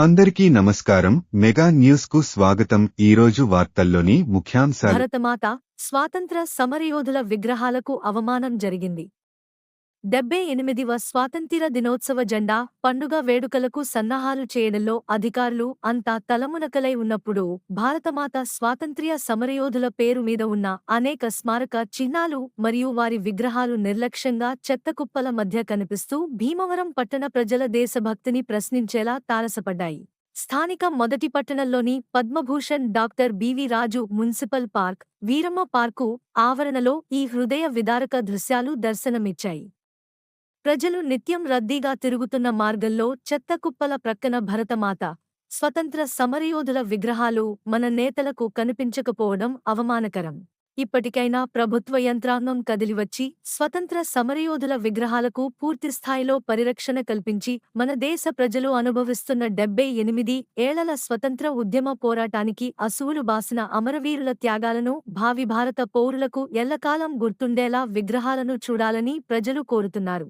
అందరికీ నమస్కారం. మెగా న్యూస్కు స్వాగతం. ఈరోజు వార్తల్లోని ముఖ్యాంశాలు. భారతమాత స్వాతంత్ర సమరయోధుల విగ్రహాలకు అవమానం జరిగింది. డెబ్బై ఎనిమిదివ స్వాతంత్ర దినోత్సవ జెండా పండుగ వేడుకలకు సన్నాహాలు చేయడంలో అధికారులు అంతా తలమునకలై ఉన్నప్పుడు భారతమాత స్వాతంత్ర్య సమరయోధుల పేరు మీద ఉన్న అనేక స్మారక చిహ్నాలు మరియు వారి విగ్రహాలు నిర్లక్ష్యంగా చెత్తకుప్పల మధ్య కనిపిస్తూ భీమవరం పట్టణ ప్రజల దేశభక్తిని ప్రశ్నించేలా తారసపడ్డాయి. స్థానిక మొదటి పట్టణంలోని Padma Bhushan doctor BV Raju municipal park Veeramma park ఆవరణలో ఈ హృదయ విదారక దృశ్యాలు దర్శనమిచ్చాయి. ప్రజలు నిత్యం రద్దీగా తిరుగుతున్న మార్గంలో చెత్త కుప్పల ప్రక్కన భరతమాత స్వతంత్ర సమరయోధుల విగ్రహాలు మన నేతలకు కనిపించకపోవడం అవమానకరం. ఇప్పటికైనా ప్రభుత్వ యంత్రాంగం కదిలివచ్చి స్వతంత్ర సమరయోధుల విగ్రహాలకు పూర్తిస్థాయిలో పరిరక్షణ కల్పించి మన దేశ ప్రజలు అనుభవిస్తున్న డెబ్బై ఎనిమిది ఏళ్ళ స్వతంత్ర ఉద్యమ పోరాటానికి అసువులు బాసిన అమరవీరుల త్యాగాలను భావి భారత పౌరులకు ఎల్లకాలం గుర్తుండేలా విగ్రహాలను చూడాలని ప్రజలు కోరుతున్నారు.